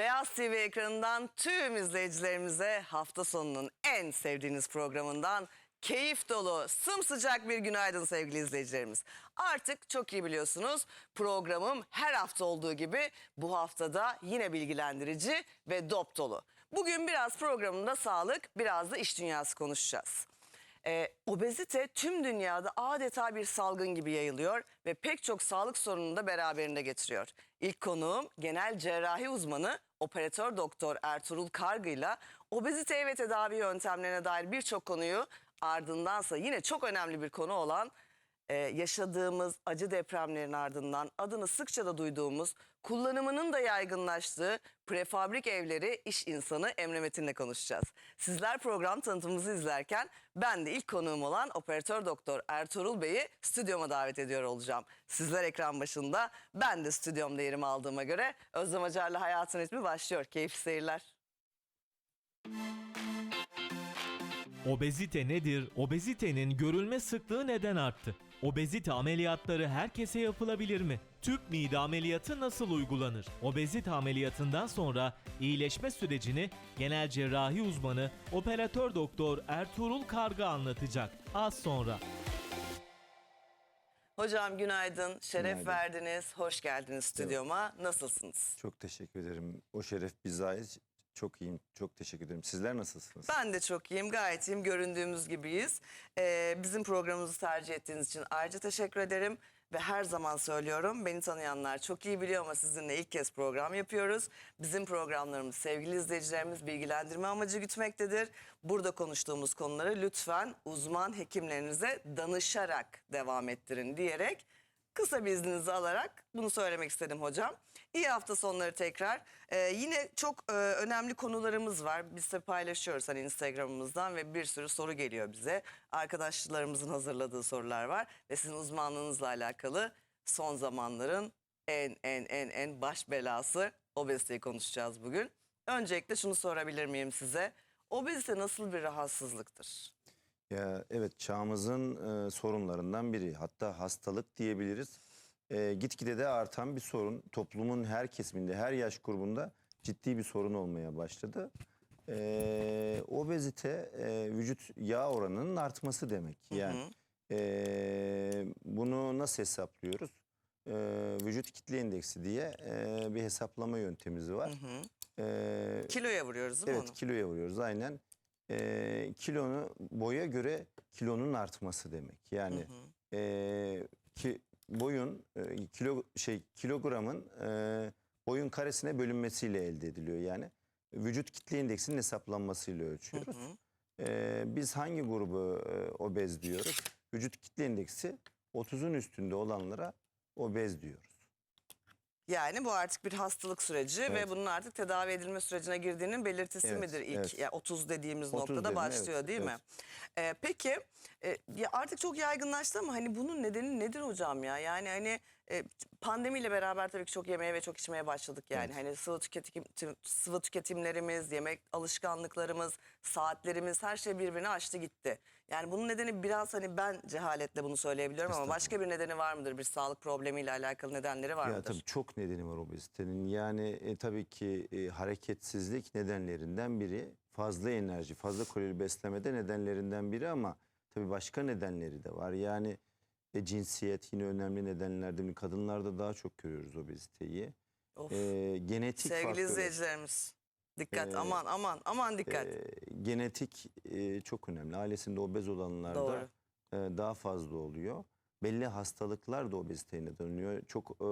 Beyaz TV ekranından tüm izleyicilerimize hafta sonunun en sevdiğiniz programından keyif dolu, sımsıcak bir günaydın sevgili izleyicilerimiz. Artık çok iyi biliyorsunuz programım her hafta olduğu gibi bu haftada yine bilgilendirici ve dop dolu. Bugün biraz programında sağlık, biraz da iş dünyası konuşacağız. Ee, obezite tüm dünyada adeta bir salgın gibi yayılıyor ve pek çok sağlık sorununu da beraberinde getiriyor. İlk konuğum genel cerrahi uzmanı operatör doktor Ertuğrul Kargı'yla obezite ve tedavi yöntemlerine dair birçok konuyu ardındansa yine çok önemli bir konu olan e, yaşadığımız acı depremlerin ardından adını sıkça da duyduğumuz kullanımının da yaygınlaştığı prefabrik evleri iş insanı Emre Metin'le konuşacağız. Sizler program tanıtımımızı izlerken ben de ilk konuğum olan operatör doktor Ertuğrul Bey'i stüdyoma davet ediyor olacağım. Sizler ekran başında ben de stüdyomda yerimi aldığıma göre Özlem Acar'la Hayatın Ritmi başlıyor. Keyifli seyirler. Obezite nedir? Obezitenin görülme sıklığı neden arttı? Obezite ameliyatları herkese yapılabilir mi? Tüp mide ameliyatı nasıl uygulanır? Obezite ameliyatından sonra iyileşme sürecini genel cerrahi uzmanı operatör doktor Ertuğrul Karga anlatacak. Az sonra. Hocam günaydın, şeref Günaydın. verdiniz, hoş geldiniz stüdyoma. Nasılsınız? Çok teşekkür ederim. O şeref bize ait. Çok iyiyim. Çok teşekkür ederim. Sizler nasılsınız? Ben de çok iyiyim, gayet iyiyim. Göründüğümüz gibiyiz. Ee, bizim programımızı tercih ettiğiniz için ayrıca teşekkür ederim. Ve her zaman söylüyorum, beni tanıyanlar çok iyi biliyor ama sizinle ilk kez program yapıyoruz. Bizim programlarımız sevgili izleyicilerimiz bilgilendirme amacı gütmektedir. Burada konuştuğumuz konuları lütfen uzman hekimlerinize danışarak devam ettirin diyerek kısa bir izninizi alarak bunu söylemek istedim hocam. İyi hafta sonları tekrar. Ee, yine çok e, önemli konularımız var. Biz de paylaşıyoruz hani Instagram'ımızdan ve bir sürü soru geliyor bize. Arkadaşlarımızın hazırladığı sorular var ve sizin uzmanlığınızla alakalı son zamanların en en en en baş belası obeziteyi konuşacağız bugün. Öncelikle şunu sorabilir miyim size? Obezite nasıl bir rahatsızlıktır? Ya evet çağımızın e, sorunlarından biri. Hatta hastalık diyebiliriz. E, gitgide de artan bir sorun. Toplumun her kesiminde, her yaş grubunda ciddi bir sorun olmaya başladı. E, obezite e, vücut yağ oranının artması demek. Yani e, bunu nasıl hesaplıyoruz? E, vücut kitle indeksi diye e, bir hesaplama yöntemimiz var. E, Kiloya vuruyoruz değil mi Evet onu? kiloya vuruyoruz aynen. Ee, kilonu boya göre kilonun artması demek. Yani ee, ki boyun e, kilo şey kilogramın e, boyun karesine bölünmesiyle elde ediliyor yani. Vücut kitle indeksinin hesaplanmasıyla ölçüyoruz. Ee, biz hangi grubu e, obez diyoruz? Vücut kitle indeksi 30'un üstünde olanlara obez diyoruz. Yani bu artık bir hastalık süreci ve Evet. bunun artık tedavi edilme sürecine girdiğinin belirtisi Evet, midir ilk? evet. Yani 30 dediğimiz 30 noktada dedim, başlıyor evet, değil mi? Ee, peki e, ya artık çok yaygınlaştı ama hani bunun nedeni nedir hocam ya? Yani hani e, pandemiyle beraber tabii ki çok yemeye ve çok içmeye başladık yani. Evet. Hani sıvı tüketim tü- sıvı tüketimlerimiz, yemek alışkanlıklarımız, saatlerimiz her şey birbirini aştı gitti. Yani bunun nedeni biraz hani ben cehaletle bunu söyleyebiliyorum ama başka bir nedeni var mıdır? Bir sağlık problemiyle alakalı nedenleri var Ya mıdır? tabii çok nedeni var obezitenin. Yani e, tabii ki e, hareketsizlik nedenlerinden biri. Fazla enerji, fazla kalori beslemede nedenlerinden biri ama tabii başka nedenleri de var. Yani e, cinsiyet yine önemli nedenlerden biri. Kadınlarda daha çok görüyoruz obeziteyi. Of. E, genetik Sevgili faktörü. izleyicilerimiz dikkat Ee, aman aman aman dikkat. e, genetik e, çok önemli. Ailesinde obez olanlarda Doğru. e, daha fazla oluyor. Belli hastalıklar da obeziteye neden oluyor. Çok e,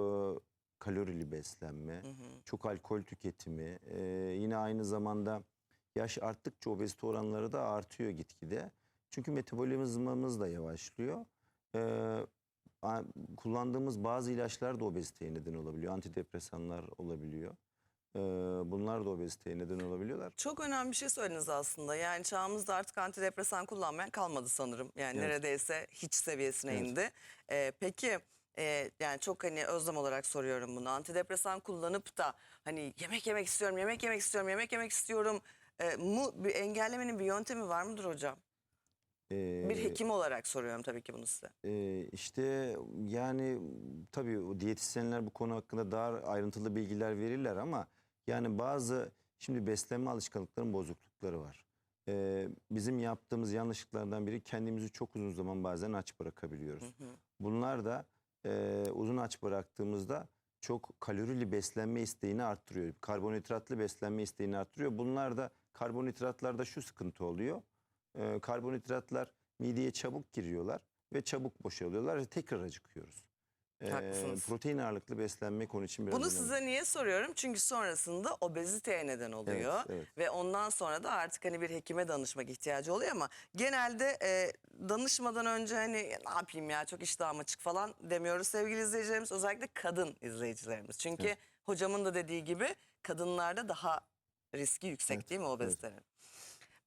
kalorili beslenme, Hı hı. çok alkol tüketimi, e, yine aynı zamanda yaş arttıkça obezite oranları da artıyor gitgide. Çünkü metabolizmamız da yavaşlıyor. E, kullandığımız bazı ilaçlar da obeziteye neden olabiliyor. Antidepresanlar olabiliyor. E, bunlar da obeziteye neden olabiliyorlar. Çok önemli bir şey söylediniz aslında. Yani çağımızda artık antidepresan kullanmayan kalmadı sanırım. Yani Evet. neredeyse hiç seviyesine Evet. indi. Ee, peki e, yani çok hani özlem olarak soruyorum bunu. Antidepresan kullanıp da hani yemek yemek istiyorum, yemek yemek istiyorum, yemek yemek istiyorum e, mu bir engellemenin bir yöntemi var mıdır hocam? Bir E, hekim olarak soruyorum tabii ki bunu size. Ee, işte yani tabii o diyetisyenler bu konu hakkında daha ayrıntılı bilgiler verirler ama Yani bazı şimdi beslenme alışkanlıklarının bozuklukları var. Ee, bizim yaptığımız yanlışlıklardan biri kendimizi çok uzun zaman bazen aç bırakabiliyoruz. Bunlar da e, uzun aç bıraktığımızda çok kalorili beslenme isteğini arttırıyor. Karbonhidratlı beslenme isteğini arttırıyor. Bunlar da karbonhidratlarda şu sıkıntı oluyor. Ee, karbonhidratlar mideye çabuk giriyorlar ve çabuk boşalıyorlar ve tekrar acıkıyoruz. Haklısınız. protein ağırlıklı beslenmek onun için biraz Bunu önemli. size niye soruyorum? Çünkü sonrasında obeziteye neden oluyor. Evet, evet. Ve ondan sonra da artık hani bir hekime danışmak ihtiyacı oluyor ama genelde e, danışmadan önce hani ne yapayım ya çok iştahım açık falan demiyoruz sevgili izleyicilerimiz. Özellikle kadın izleyicilerimiz. Çünkü hocamın da dediği gibi kadınlarda daha riski yüksek Evet, değil mi obezitenin?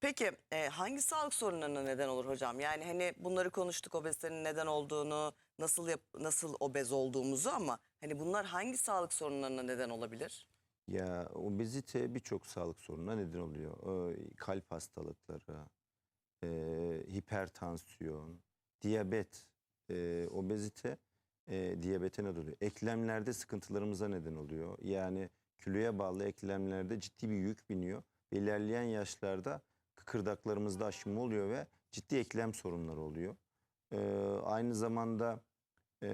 Peki e, hangi sağlık sorunlarına neden olur hocam? Yani hani bunları konuştuk obezitenin neden olduğunu, nasıl yap, nasıl obez olduğumuzu ama hani bunlar hangi sağlık sorunlarına neden olabilir? Ya obezite birçok sağlık sorununa neden oluyor. Ee, kalp hastalıkları, e, hipertansiyon, diyabet, e, obezite e, diyabete neden oluyor. Eklemlerde sıkıntılarımıza neden oluyor. Yani kiloya bağlı eklemlerde ciddi bir yük biniyor. İlerleyen yaşlarda kıkırdaklarımızda aşınma oluyor ve ciddi eklem sorunları oluyor. Ee, aynı zamanda e,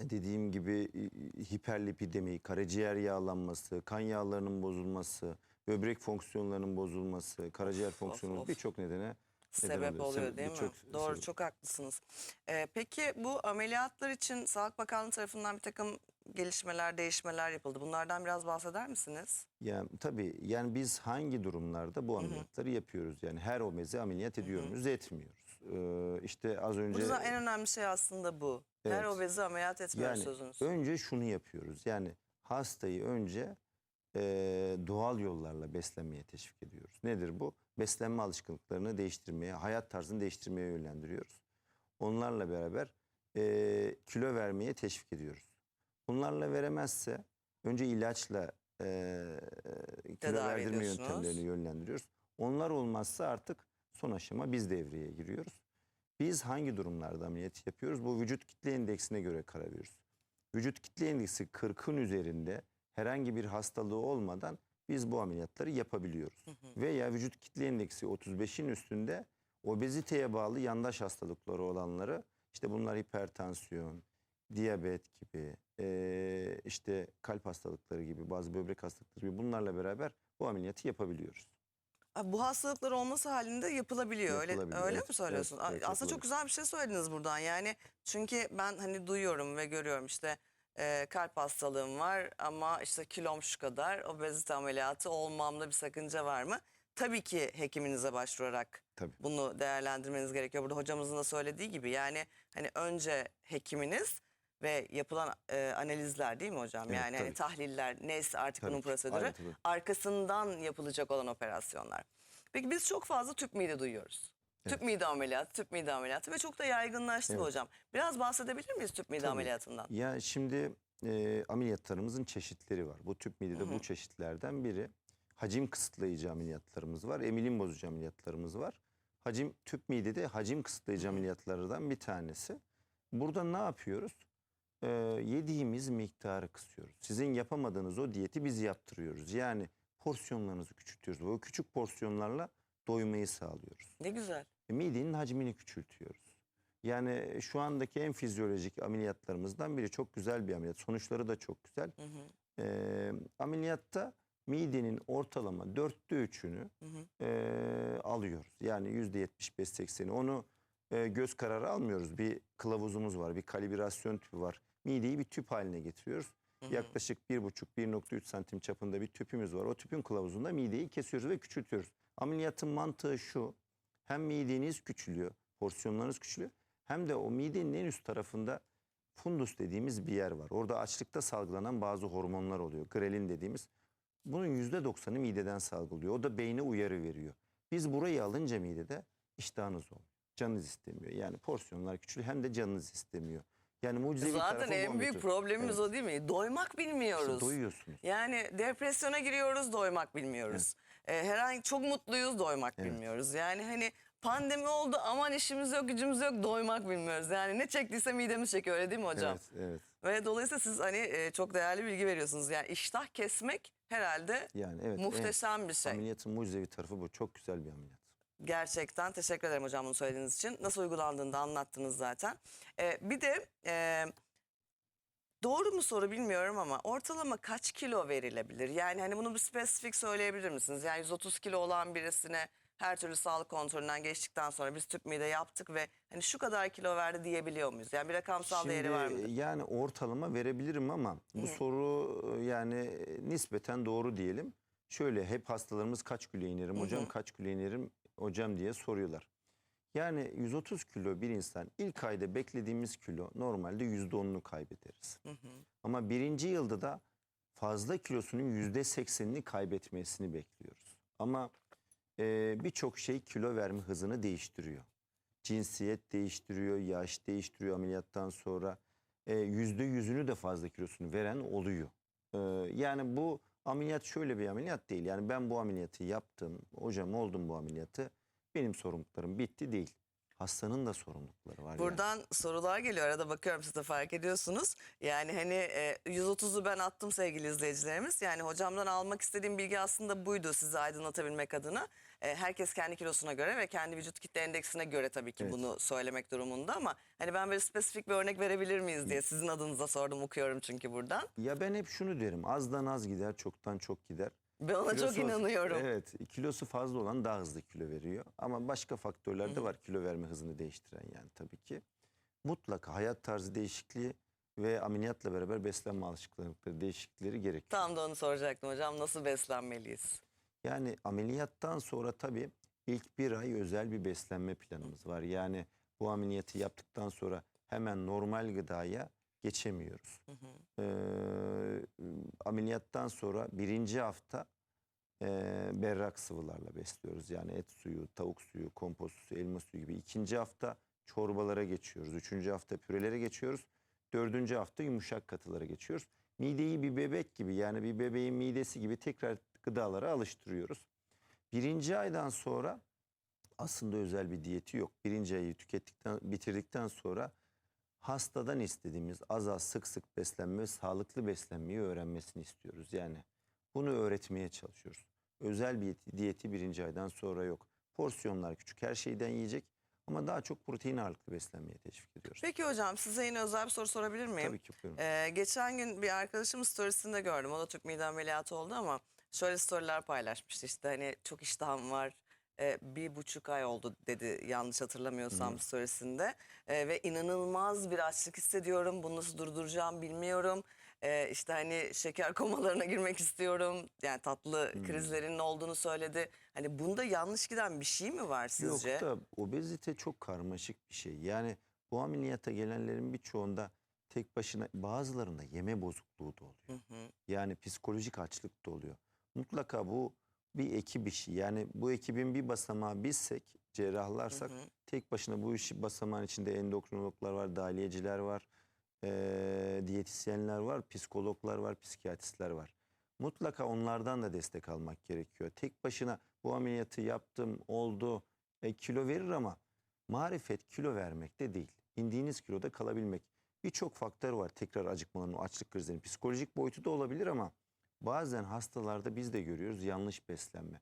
dediğim gibi e, hiperlipidemi, karaciğer yağlanması, kan yağlarının bozulması, böbrek fonksiyonlarının bozulması, karaciğer fonksiyonu birçok nedene Sebep oluyor. oluyor değil mi? birçok Doğru sebep. çok haklısınız. Ee, peki bu ameliyatlar için Sağlık Bakanlığı tarafından bir takım gelişmeler, değişmeler yapıldı. Bunlardan biraz bahseder misiniz? Ya tabii yani biz hangi durumlarda bu ameliyatları yapıyoruz? Yani her obezi ameliyat ediyor muyuz? Etmiyoruz. Ee, işte az önce Burada en önemli şey aslında bu. Her Evet. obezi ameliyat etmiyoruz yani sözünüz. önce şunu yapıyoruz. Yani hastayı önce e, doğal yollarla beslenmeye teşvik ediyoruz. Nedir bu? Beslenme alışkanlıklarını değiştirmeye, hayat tarzını değiştirmeye yönlendiriyoruz. Onlarla beraber e, kilo vermeye teşvik ediyoruz. Bunlarla veremezse önce ilaçla e, kilo Tedavi verdirme ediyorsunuz. yöntemlerini yönlendiriyoruz. Onlar olmazsa artık son aşama biz devreye giriyoruz. Biz hangi durumlarda ameliyat yapıyoruz? Bu vücut kitle endeksine göre karar veriyoruz. Vücut kitle endeksi 40'ın üzerinde herhangi bir hastalığı olmadan biz bu ameliyatları yapabiliyoruz. Veya vücut kitle endeksi 35'in üstünde obeziteye bağlı yandaş hastalıkları olanları işte bunlar hipertansiyon, diyabet gibi, eee, işte kalp hastalıkları gibi, bazı böbrek hastalıkları gibi bunlarla beraber bu ameliyatı yapabiliyoruz. Bu hastalıklar olması halinde yapılabiliyor. Öyle öyle evet, mi söylüyorsun? evet, evet, Aslında çok güzel bir şey söylediniz buradan. Yani çünkü ben hani duyuyorum ve görüyorum işte e, kalp hastalığım var ama işte kilom şu kadar obezite ameliyatı olmamda bir sakınca var mı? Tabii ki hekiminize başvurarak Tabii. bunu değerlendirmeniz gerekiyor. Burada hocamızın da söylediği gibi yani hani önce hekiminiz ve yapılan e, analizler değil mi hocam? Evet, yani hani tabii. tahliller neyse artık Tabii bunun ki, prosedürü ayrıntılı. arkasından yapılacak olan operasyonlar. Peki biz çok fazla tüp mide duyuyoruz. Tüp mide ameliyatı, tüp mide ameliyatı ve çok da yaygınlaştı Evet. hocam. Biraz bahsedebilir miyiz tüp mide Tabii. ameliyatından? Ya şimdi e, ameliyatlarımızın çeşitleri var. Bu tüp midede bu çeşitlerden biri. Hacim kısıtlayıcı ameliyatlarımız var. Emilim bozucu ameliyatlarımız var. Hacim tüp midede hacim kısıtlayıcı ameliyatlardan bir tanesi. Burada ne yapıyoruz? Ee, yediğimiz miktarı kısıyoruz. Sizin yapamadığınız o diyeti biz yaptırıyoruz. Yani porsiyonlarınızı küçültüyoruz. Bu küçük porsiyonlarla doymayı sağlıyoruz. Ne güzel. E, midenin hacmini küçültüyoruz. Yani şu andaki en fizyolojik ameliyatlarımızdan biri çok güzel bir ameliyat. Sonuçları da çok güzel. Hı hı, Ee, ameliyatta midenin ortalama dörtte üçünü hı hı. e, alıyoruz. Yani yüzde 75-80'i. Onu e, göz kararı almıyoruz. Bir kılavuzumuz var, bir kalibrasyon tüpü var. Mideyi bir tüp haline getiriyoruz. Hı hı. Yaklaşık 1,5-1,3 santim çapında bir tüpümüz var. O tüpün kılavuzunda mideyi kesiyoruz ve küçültüyoruz. Ameliyatın mantığı şu. Hem mideniz küçülüyor, porsiyonlarınız küçülüyor. Hem de o midenin en üst tarafında fundus dediğimiz bir yer var. Orada açlıkta salgılanan bazı hormonlar oluyor. Grelin dediğimiz. Bunun %90'ı mideden salgılıyor. O da beyne uyarı veriyor. Biz burayı alınca midede iştahınız olmuyor. Canınız istemiyor. Yani porsiyonlar küçülüyor hem de canınız istemiyor. Yani mucizevi Zaten en büyük problemimiz Evet. o değil mi? Doymak bilmiyoruz. İşte doyuyorsunuz. Yani depresyona giriyoruz, doymak bilmiyoruz. Ee, herhangi çok mutluyuz, doymak Evet. bilmiyoruz. Yani hani pandemi oldu, aman işimiz yok, gücümüz yok, doymak bilmiyoruz. Yani ne çektiyse midemiz çekiyor öyle değil mi hocam? Evet, evet. Ve dolayısıyla siz hani e, çok değerli bilgi veriyorsunuz. Yani iştah kesmek herhalde Yani evet. muhteşem bir şey. Ameliyatın mucizevi tarafı bu. Çok güzel bir ameliyat. Gerçekten teşekkür ederim hocam bunu söylediğiniz için. Nasıl uygulandığını da anlattınız zaten. Ee, bir de e, doğru mu soru bilmiyorum ama ortalama kaç kilo verilebilir? Yani hani bunu bir spesifik söyleyebilir misiniz? Yani 130 kilo olan birisine her türlü sağlık kontrolünden geçtikten sonra biz tüp mide yaptık ve hani şu kadar kilo verdi diyebiliyor muyuz? Yani bir rakamsal değeri var mı? yani ortalama verebilirim ama bu soru e, yani nispeten doğru diyelim. Şöyle hep hastalarımız kaç kilo inerim hocam kaç kilo inerim hocam diye soruyorlar. Yani 130 kilo bir insan ilk ayda beklediğimiz kilo normalde %10'unu kaybederiz. Ama birinci yılda da fazla kilosunun %80'ini kaybetmesini bekliyoruz. Ama e, birçok şey kilo verme hızını değiştiriyor. Cinsiyet değiştiriyor, yaş değiştiriyor ameliyattan sonra. E, Yüzde yüzünü de fazla kilosunu veren oluyor. E, yani bu ameliyat şöyle bir ameliyat değil. Yani ben bu ameliyatı yaptım, hocam oldum bu ameliyatı. Benim sorumluluklarım bitti değil. Hastanın da sorumlulukları var. yani. Buradan sorular geliyor arada bakıyorum siz de fark ediyorsunuz. Yani hani e, 130'u ben attım sevgili izleyicilerimiz. Yani hocamdan almak istediğim bilgi aslında buydu sizi aydınlatabilmek adına. E, herkes kendi kilosuna göre ve kendi vücut kitle endeksine göre tabii ki Evet. bunu söylemek durumunda ama hani ben böyle spesifik bir örnek verebilir miyiz diye sizin adınıza sordum okuyorum çünkü buradan. Ya ben hep şunu derim. Azdan az gider, çoktan çok gider. Ben ona çok Kilosu- inanıyorum. Evet, kilosu fazla olan daha hızlı kilo veriyor. Ama başka faktörler de var kilo verme hızını değiştiren yani tabii ki. Mutlaka hayat tarzı değişikliği ve ameliyatla beraber beslenme alışkanlıkları değişiklikleri gerekiyor. Tam da onu soracaktım hocam nasıl beslenmeliyiz? Yani ameliyattan sonra tabii ilk bir ay özel bir beslenme planımız var. Yani bu ameliyatı yaptıktan sonra hemen normal gıdaya geçemiyoruz. Ee, ameliyattan sonra birinci hafta e, berrak sıvılarla besliyoruz. Yani et suyu, tavuk suyu, kompost suyu, elma suyu gibi. İkinci hafta çorbalara geçiyoruz. Üçüncü hafta pürelere geçiyoruz. Dördüncü hafta yumuşak katılara geçiyoruz. Mideyi bir bebek gibi yani bir bebeğin midesi gibi tekrar gıdalara alıştırıyoruz. Birinci aydan sonra aslında özel bir diyeti yok. Birinci ayı tükettikten, bitirdikten sonra hastadan istediğimiz az az sık sık beslenme sağlıklı beslenmeyi öğrenmesini istiyoruz. Yani bunu öğretmeye çalışıyoruz. Özel bir diyeti, birinci aydan sonra yok. Porsiyonlar küçük her şeyden yiyecek ama daha çok protein ağırlıklı beslenmeye teşvik ediyoruz. Peki hocam size yine özel bir soru sorabilir miyim? Tabii ki buyurun. Ee, geçen gün bir arkadaşımın storiesinde gördüm. O da tüp mide ameliyatı oldu ama şöyle storyler paylaşmıştı. İşte hani çok iştahım var. Ee, bir buçuk ay oldu dedi yanlış hatırlamıyorsam storiesinde. Ee, ve inanılmaz bir açlık hissediyorum. Bunu nasıl durduracağım bilmiyorum. Ee, işte hani şeker komalarına girmek istiyorum. Yani tatlı krizlerinin olduğunu söyledi. Hani bunda yanlış giden bir şey mi var sizce? Yok da obezite çok karmaşık bir şey. Yani bu ameliyata gelenlerin birçoğunda tek başına bazılarında yeme bozukluğu da oluyor. Yani psikolojik açlık da oluyor. Mutlaka bu bir ekip işi. Yani bu ekibin bir basamağı bizsek, cerrahlarsak tek başına bu işi basamağın içinde endokrinologlar var, dahiliyeciler var, eee, diyetisyenler var, psikologlar var, psikiyatristler var. Mutlaka onlardan da destek almak gerekiyor. Tek başına bu ameliyatı yaptım, oldu, e, kilo verir ama marifet kilo vermekte değil. İndiğiniz kiloda kalabilmek. Birçok faktör var tekrar acıkmanın, açlık krizlerinin. Psikolojik boyutu da olabilir ama bazen hastalarda biz de görüyoruz yanlış beslenme.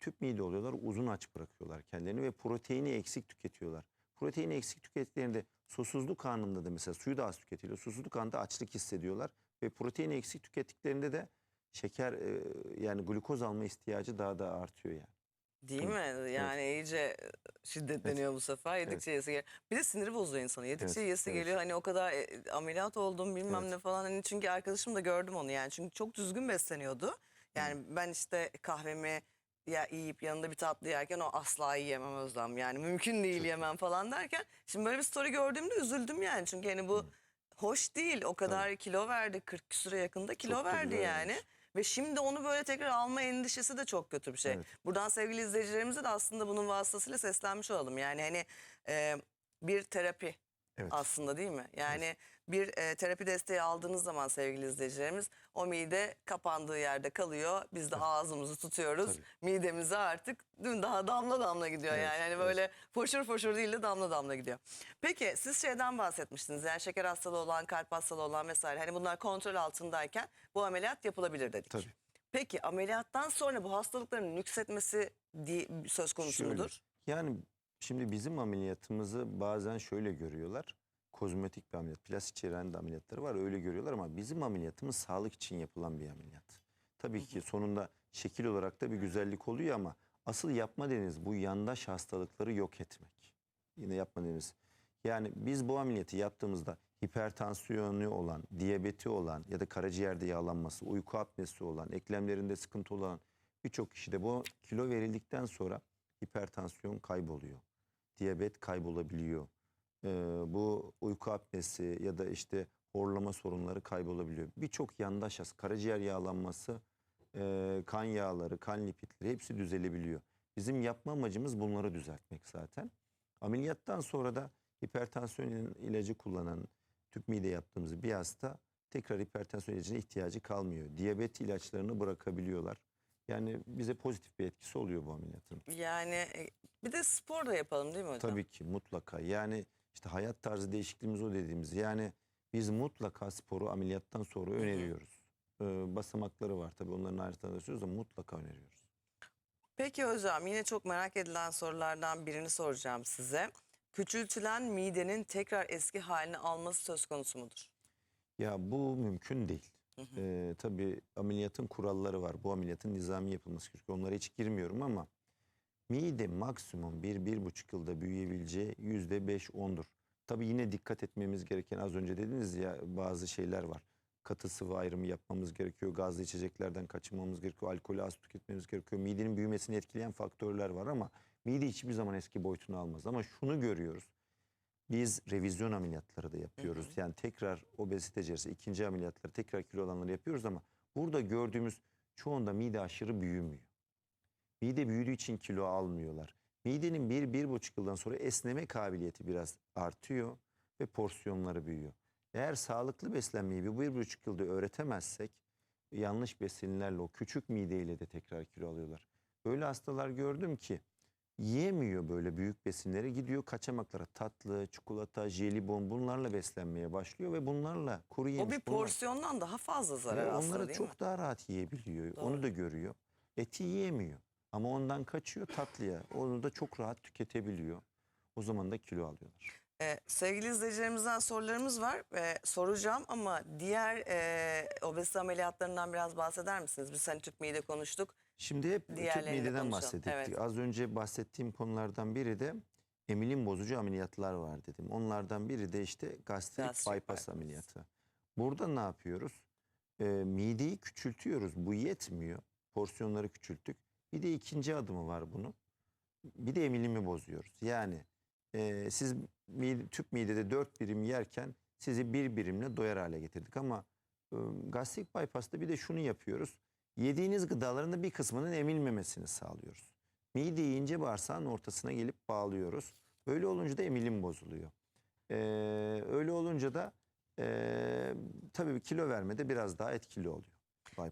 Tüp mide oluyorlar, uzun aç bırakıyorlar kendilerini ve proteini eksik tüketiyorlar. Proteini eksik tükettiklerinde susuzluk anında da mesela suyu da az tüketiliyor. Susuzluk anında açlık hissediyorlar ve proteini eksik tükettiklerinde de şeker e, yani glukoz alma ihtiyacı daha da artıyor yani. Değil mi? Yani iyice şiddetleniyor bu sefer. Yedikçe yesi geliyor. Bir de siniri bozuyor insanı. Yedikçe Evet, yesi evet. geliyor. Hani o kadar e, ameliyat oldum bilmem Evet. ne falan. Hani çünkü arkadaşım da gördüm onu yani. Çünkü çok düzgün besleniyordu. Yani ben işte kahvemi ya yiyip yanında bir tatlı yerken o asla yiyemem Özlem. Yani mümkün değil yemem falan derken. Şimdi böyle bir story gördüğümde üzüldüm yani. Çünkü hani bu hoş değil. O kadar kilo verdi. 40 küsüre yakında kilo Çok da verdi yani. vermiş. Ve şimdi onu böyle tekrar alma endişesi de çok kötü bir şey. Evet. Buradan sevgili izleyicilerimize de aslında bunun vasıtasıyla seslenmiş olalım. Yani hani e, bir terapi Evet. aslında değil mi? Yani bir e, terapi desteği aldığınız zaman sevgili izleyicilerimiz o mide kapandığı yerde kalıyor. Biz de ağzımızı tutuyoruz. Midemize artık dün daha damla damla gidiyor Evet, yani. Hani evet. böyle foşur foşur değil de damla damla gidiyor. Peki siz şeyden bahsetmiştiniz. Yani şeker hastalığı olan, kalp hastalığı olan vesaire. Hani bunlar kontrol altındayken bu ameliyat yapılabilir dedik. Tabii. Peki ameliyattan sonra bu hastalıkların nüksetmesi söz konusu Şöyle, mudur? Yani şimdi bizim ameliyatımızı bazen şöyle görüyorlar. Kozmetik bir ameliyat, plastik cerrahi ameliyatları var öyle görüyorlar ama bizim ameliyatımız sağlık için yapılan bir ameliyat. Tabii ki sonunda şekil olarak da bir güzellik oluyor ama asıl yapma dediğiniz bu yandaş hastalıkları yok etmek. Yine yapma dediğimiz. Yani biz bu ameliyatı yaptığımızda hipertansiyonu olan, diyabeti olan ya da karaciğerde yağlanması, uyku apnesi olan, eklemlerinde sıkıntı olan birçok kişide bu kilo verildikten sonra hipertansiyon kayboluyor. Diyabet kaybolabiliyor. Ee, bu uyku apnesi ya da işte horlama sorunları kaybolabiliyor. Birçok yandaş has, karaciğer yağlanması, e, kan yağları, kan lipidleri hepsi düzelebiliyor. Bizim yapma amacımız bunları düzeltmek zaten. Ameliyattan sonra da hipertansiyon ilacı kullanan tüp mide yaptığımız bir hasta tekrar hipertansiyon ilacına ihtiyacı kalmıyor. Diyabet ilaçlarını bırakabiliyorlar. Yani bize pozitif bir etkisi oluyor bu ameliyatın. Yani e, bir de spor da yapalım değil mi hocam? Tabii ki mutlaka. Yani işte hayat tarzı değişikliğimiz o dediğimiz. Yani biz mutlaka sporu ameliyattan sonra öneriyoruz. Ee, basamakları var tabii onların ayrıntılarını söylüyoruz ama mutlaka öneriyoruz. Peki hocam yine çok merak edilen sorulardan birini soracağım size. Küçültülen midenin tekrar eski halini alması söz konusu mudur? Ya bu mümkün değil. Ee, tabii ameliyatın kuralları var. Bu ameliyatın nizami yapılması gerekiyor. Onlara hiç girmiyorum ama mide maksimum 1-1,5 yılda büyüyebileceği %5-10'dur. Tabii yine dikkat etmemiz gereken az önce dediniz ya bazı şeyler var. Katı sıvı ayrımı yapmamız gerekiyor. Gazlı içeceklerden kaçınmamız gerekiyor. Alkolü az tüketmemiz gerekiyor. Midenin büyümesini etkileyen faktörler var ama mide hiçbir zaman eski boyutunu almaz. Ama şunu görüyoruz. Biz revizyon ameliyatları da yapıyoruz. Yani tekrar obezite cerrahisi, ikinci ameliyatları, tekrar kilo alanları yapıyoruz ama burada gördüğümüz çoğunda mide aşırı büyümüyor. Mide büyüdüğü için kilo almıyorlar. Midenin bir, bir buçuk yıldan sonra esneme kabiliyeti biraz artıyor ve porsiyonları büyüyor. Eğer sağlıklı beslenmeyi bir, bir buçuk yılda öğretemezsek yanlış besinlerle o küçük mideyle de tekrar kilo alıyorlar. Böyle hastalar gördüm ki yiyemiyor böyle büyük besinleri gidiyor kaçamaklara tatlı, çikolata, jelibon bunlarla beslenmeye başlıyor ve bunlarla kuru yemiş O bir bunlar- porsiyondan daha fazla zarar aslında onları çok mi? daha rahat yiyebiliyor. Doğru. Onu da görüyor. Eti yiyemiyor. Ama ondan kaçıyor tatlıya. Onu da çok rahat tüketebiliyor. O zaman da kilo alıyorlar. Ee, sevgili izleyicilerimizden sorularımız var. Ee, soracağım ama diğer e, obezite ameliyatlarından biraz bahseder misiniz? Biz hani tüp mide konuştuk. Şimdi hep tüp mideden bahsettik. Evet. Az önce bahsettiğim konulardan biri de emilim bozucu ameliyatlar var dedim. Onlardan biri de işte gastrik, Gastrik bypass bypass. ameliyatı. Burada ne yapıyoruz? Ee, mideyi küçültüyoruz. Bu yetmiyor. Porsiyonları küçülttük. Bir de ikinci adımı var bunun. Bir de emilimi bozuyoruz. Yani e, siz mide, tüp midede dört birim yerken sizi bir birimle doyar hale getirdik. Ama e, gastrik bypass'ta bir de şunu yapıyoruz. Yediğiniz gıdaların da bir kısmının emilmemesini sağlıyoruz. Mideyi ince bağırsağın ortasına gelip bağlıyoruz. Öyle olunca da emilim bozuluyor. Ee, öyle olunca da e, tabii kilo vermede biraz daha etkili oluyor.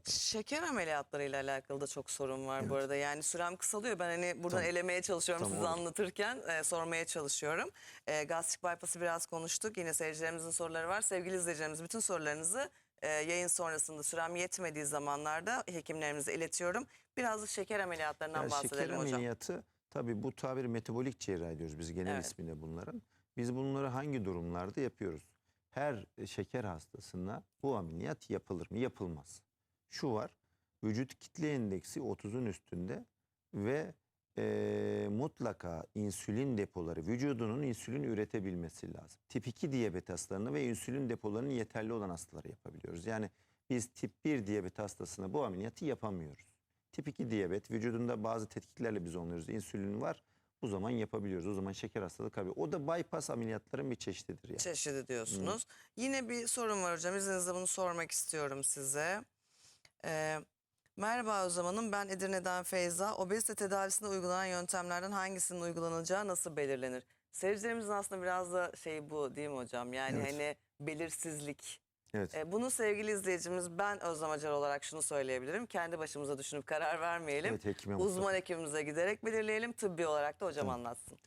Şeker ameliyatlarıyla alakalı da çok sorun var bu Evet. arada. Yani sürem kısalıyor. Ben hani buradan Tamam. elemeye çalışıyorum Tamam, olur. anlatırken e, sormaya çalışıyorum. E, gastrik bypass'ı biraz konuştuk. Yine seyircilerimizin soruları var. Sevgili izleyicilerimiz bütün sorularınızı e, yayın sonrasında sürem yetmediği zamanlarda hekimlerimize iletiyorum. Biraz da şeker ameliyatlarından Yani şeker bahsedelim hocam. ameliyatı tabii bu tabir metabolik cerrahi diyoruz biz genel Evet. isminde bunların. Biz bunları hangi durumlarda yapıyoruz? Her şeker hastasına bu ameliyat yapılır mı? Yapılmaz. Şu var. Vücut kitle endeksi 30'un üstünde ve e, mutlaka insülin depoları vücudunun insülin üretebilmesi lazım. Tip 2 diyabet hastalarına ve insülin depolarının yeterli olan hastalara yapabiliyoruz. Yani biz tip 1 diyabet hastasına bu ameliyatı yapamıyoruz. Tip 2 diyabet vücudunda bazı tetkiklerle biz onluyoruz. İnsülin var. Bu zaman yapabiliyoruz. O zaman şeker hastalığı kaybı. O da bypass ameliyatların bir çeşididir yani. Çeşidi diyorsunuz. Yine bir sorun var hocam. İzninizle bunu sormak istiyorum size. Ee, merhaba Özlem Hanım. Ben Edirne'den Feyza. Obezite tedavisinde uygulanan yöntemlerden hangisinin uygulanacağı nasıl belirlenir? Seyircilerimizin aslında biraz da şey bu değil mi hocam? Yani Evet. hani belirsizlik. Evet. E, bunu sevgili izleyicimiz ben Özlem Acar olarak şunu söyleyebilirim. Kendi başımıza düşünüp karar vermeyelim. Evet, hekime Uzman mutlaka. hekimimize giderek belirleyelim. Tıbbi olarak da hocam Tabii. anlatsın.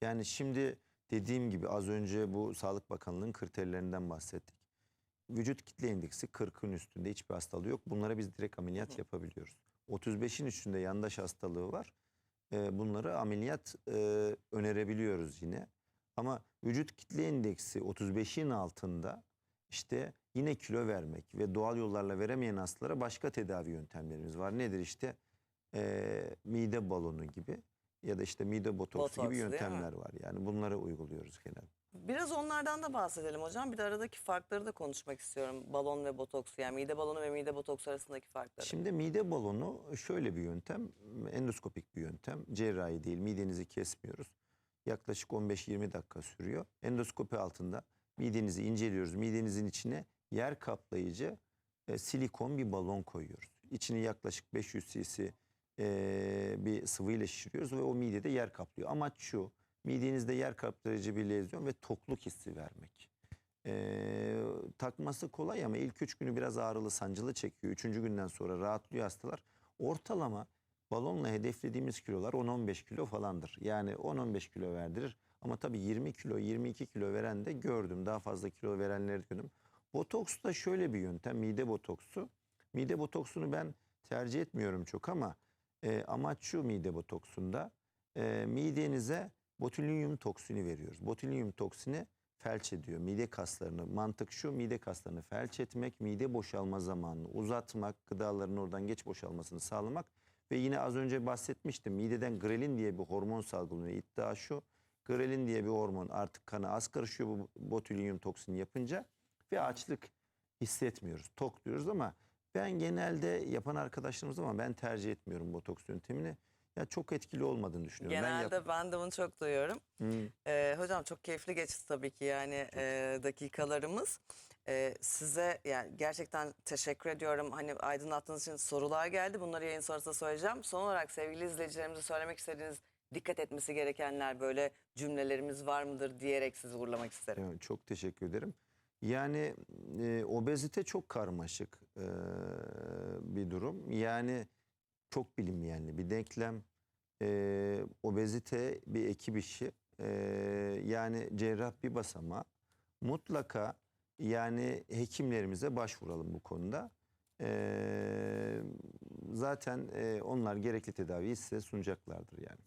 Yani şimdi dediğim gibi az önce bu Sağlık Bakanlığı'nın kriterlerinden bahsettik. Vücut kitle indeksi 40'ın üstünde hiçbir hastalığı yok. Bunlara biz direkt ameliyat yapabiliyoruz. 35'in üstünde yandaş hastalığı var. Ee, bunları ameliyat e, önerebiliyoruz yine. Ama vücut kitle indeksi 35'in altında işte yine kilo vermek ve doğal yollarla veremeyen hastalara başka tedavi yöntemlerimiz var. Nedir işte Ee, mide balonu gibi ya da işte mide botoksu Botoks, gibi yöntemler var. Yani bunları uyguluyoruz genelde. Biraz onlardan da bahsedelim hocam. Bir de aradaki farkları da konuşmak istiyorum. Balon ve botoks yani mide balonu ve mide botoksu arasındaki farkları. Şimdi mide balonu şöyle bir yöntem, endoskopik bir yöntem. Cerrahi değil, midenizi kesmiyoruz. Yaklaşık 15-20 dakika sürüyor. Endoskopi altında midenizi inceliyoruz. Midenizin içine yer kaplayıcı e, silikon bir balon koyuyoruz. İçini yaklaşık 500 cc e, bir sıvıyla şişiriyoruz ve o midede yer kaplıyor. Amaç şu, midenizde yer kaplayıcı bir lezyon ve tokluk hissi vermek. Ee, takması kolay ama ilk üç günü biraz ağrılı sancılı çekiyor. Üçüncü günden sonra rahatlıyor hastalar. Ortalama balonla hedeflediğimiz kilolar 10-15 kilo falandır. Yani 10-15 kilo verdirir. Ama tabii 20 kilo 22 kilo veren de gördüm. Daha fazla kilo verenleri gördüm. Botoks da şöyle bir yöntem mide botoksu. Mide botoksunu ben tercih etmiyorum çok ama e, amaç şu mide botoksunda e, midenize botulinyum toksini veriyoruz. Botulinyum toksini felç ediyor mide kaslarını. Mantık şu mide kaslarını felç etmek, mide boşalma zamanını uzatmak, gıdaların oradan geç boşalmasını sağlamak ve yine az önce bahsetmiştim mideden grelin diye bir hormon salgılanıyor. İddia şu grelin diye bir hormon artık kana az karışıyor bu botulinyum toksini yapınca ve açlık hissetmiyoruz. Tok diyoruz ama ben genelde yapan arkadaşlarımız ama ben tercih etmiyorum botoks yöntemini. Ya çok etkili olmadığını düşünüyorum. Ben yap- Genelde ben de bunu çok duyuyorum. Hmm. Ee, hocam çok keyifli geçti tabii ki yani e, dakikalarımız. Ee, size yani gerçekten teşekkür ediyorum. Hani aydınlattığınız için sorular geldi. Bunları yayın sonrasında söyleyeceğim. Son olarak sevgili izleyicilerimize söylemek istediğiniz dikkat etmesi gerekenler böyle cümlelerimiz var mıdır diyerek sizi uğurlamak isterim. Evet, çok teşekkür ederim. Yani e, obezite çok karmaşık e, bir durum. Yani çok bilinmeyenli bir denklem. E, obezite bir ekip işi. E, yani cerrah bir basama. Mutlaka yani hekimlerimize başvuralım bu konuda. E, zaten e, onlar gerekli tedaviyi size sunacaklardır yani.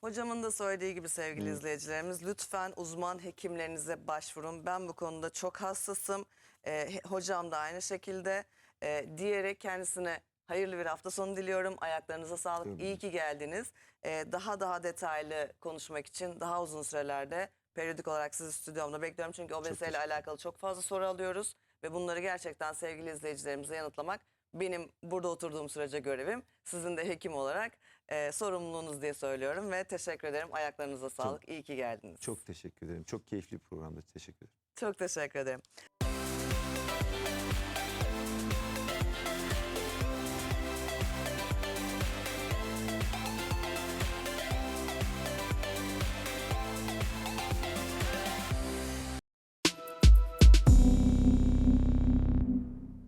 Hocamın da söylediği gibi sevgili Hı. izleyicilerimiz lütfen uzman hekimlerinize başvurun. Ben bu konuda çok hassasım. He- hocam da aynı şekilde ee, diyerek kendisine hayırlı bir hafta sonu diliyorum. Ayaklarınıza sağlık. Tabii. İyi ki geldiniz. Ee, daha daha detaylı konuşmak için daha uzun sürelerde periyodik olarak sizi stüdyomda bekliyorum. Çünkü obeziteyle teşekkür alakalı çok fazla soru alıyoruz. Ve bunları gerçekten sevgili izleyicilerimize yanıtlamak benim burada oturduğum sürece görevim. Sizin de hekim olarak e, sorumluluğunuz diye söylüyorum ve teşekkür ederim. Ayaklarınıza sağlık. İyi ki geldiniz. Çok teşekkür ederim. Çok keyifli bir programda. Teşekkür ederim. Çok teşekkür ederim.